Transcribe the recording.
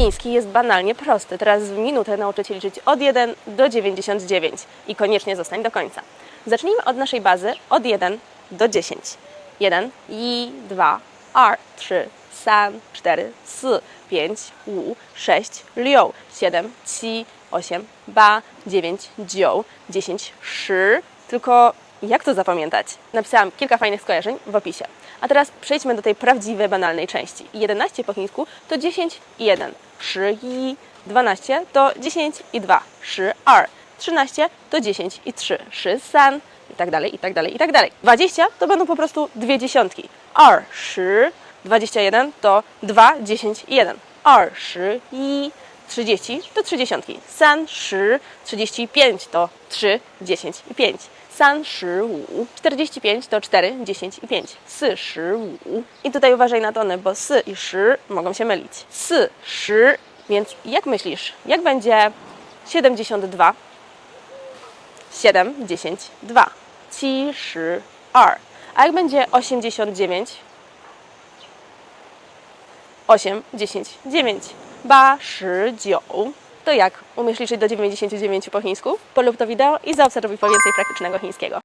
Chiński jest banalnie prosty. Teraz w minutę nauczę Cię liczyć od 1 do 99 i koniecznie zostań do końca. Zacznijmy od naszej bazy. Od 1 do 10. 1, i 2, 2, 3, 3, 4, 4, 5, 6, 6, 7, 7, 8, 8, 9, 9, 10, 10, Tylko jak to zapamiętać? Napisałam kilka fajnych skojarzeń w opisie. A teraz przejdźmy do tej prawdziwej, banalnej części. 11 po chińsku to 10 i 1. 3 i 12 to 10 i 2. 3, 2. 13 to 10 i 3. 3, 3 i tak dalej, i tak dalej, i tak dalej. 20 to będą po prostu dwie dziesiątki. 2, 3, 21 to 2, 10 i 1. 2, 3 i 30 to 3 dziesiątki. 3, 3, 35 to 3, 10 i 5. 3, 15, 45 to 4, 10 i 5. 45. I tutaj uważaj na tony, bo sy i szy mogą się mylić. Sy, szy, więc jak myślisz, jak będzie 72? 7, 10, 2. 72. A jak będzie 89? 8, 10, 9. 89. To jak? Umiesz liczyć do 99 po chińsku? Polub to wideo i zaobserwuj po więcej praktycznego chińskiego.